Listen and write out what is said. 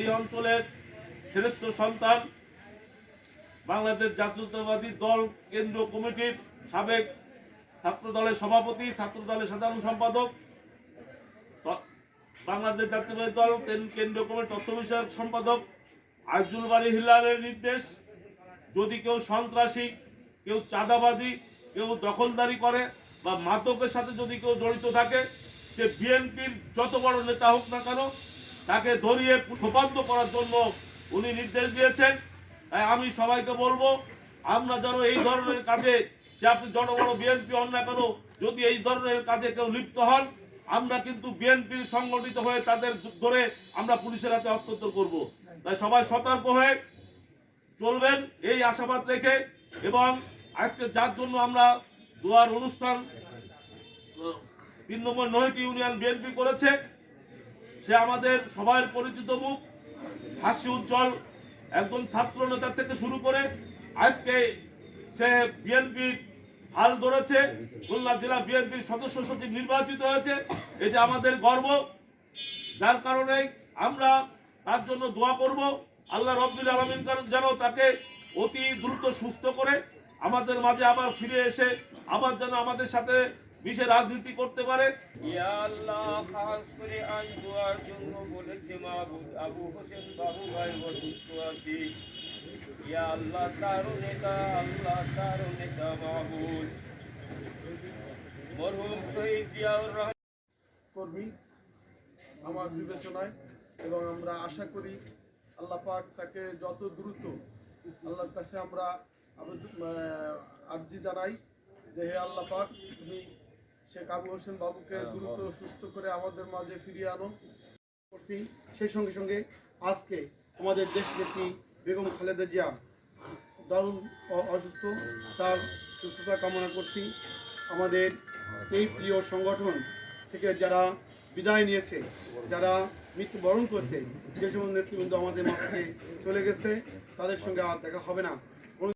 এই অঞ্চলের শ্রেষ্ঠ সন্তান বাংলাদেশ জাতীয়তাবাদী দল কেন্দ্রীয় কমিটির সাবেক ছাত্র দলের সভাপতি ছাত্র দলের সাধারণ সম্পাদক, বাংলাদেশ জাতীয়তাবাদী দল কেন্দ্রীয় কমিটির তথ্য বিষয়ক সম্পাদক আজুল বাড়ি হিলালের নির্দেশ, যদি কেউ সন্ত্রাসী, কেউ চাঁদাবাজি, কেউ দখলদারি করে বা মাদকের সাথে যদি কেউ জড়িত থাকে, সে বিএনপির যত বড় নেতা হোক না কেন তাকে ধরিয়ে খোপান্ত করার জন্য উনি নির্দেশ দিয়েছেন। তাই আমি সবাইকে বলব, আমরা যেন এই ধরনের কাজে সে আপনি বড় বিএনপি হন না কেন, যদি এই ধরনের কাজে কেউ লিপ্ত হন, আমরা কিন্তু বিএনপির সংগঠিত হয়ে তাদের ধরে আমরা পুলিশের হাতে হস্তান্তর করব। তাই সবাই সতর্ক হয়ে চলবেন, এই আশাবাদ রেখে এবং আজকে যার জন্য আমরা দুয়ার অনুষ্ঠান তিন নম্বর নয়টি ইউনিয়ন বিএনপি করেছে সে আমাদের সবার পরিচিত মুখ, হাসি উজ্জ্বল একজন ছাত্র নেতা থেকে শুরু করে আজকে সে বিএনপির হাল ধরেছে, খুলনা জেলা বিএনপির সদস্য সচিব নির্বাচিত হয়েছে। এটা আমাদের গর্ব, যার কারণে আমরা তার জন্য দোয়া করব। আল্লাহ রব্দুল আলমিন যেন তাকে অতি দ্রুত সুস্থ করে আমাদের মাঝে আবার ফিরে এসে, আবার যেন আমাদের সাথে মিশে রাজনীতি করতে পারে? ইয়া আল্লাহ খাস করে আজ দোয়ার জন্য বলেছে মাহবুব আবু হোসেন বাবু ভাই অসুস্থ আছি ইয়া আল্লাহ নেতা আল্লাহ নেতা মাহবুব। মরহুম শহীদ জিয়াউর রহমান। কর্মী আমার বিবেচনায় এবং আমরা আশা করি আল্লাহ পাক তাকে যত দ্রুত আল্লাহর কাছে আমরা আর্জি জানাই যে হে আল্লাহ পাক তুমি শেখ আবু হোসেন বাবুকে দ্রুত সুস্থ করে আমাদের মাঝে ফিরিয়ে আনো। করছি। সেই সঙ্গে সঙ্গে আজকে আমাদের দেশ নেত্রী বেগম খালেদা জিয়া দারুণ অসুস্থ। তার সুস্থতা কামনা করছি। আমাদের এই প্রিয় সংগঠন থেকে যারা বিদায় নিয়েছে যারা মৃত্যুবরণ করেছে যে সমস্ত নেতৃবৃন্দ আমাদের মাঝে চলে গেছে তাদের সঙ্গে আর দেখা হবে না।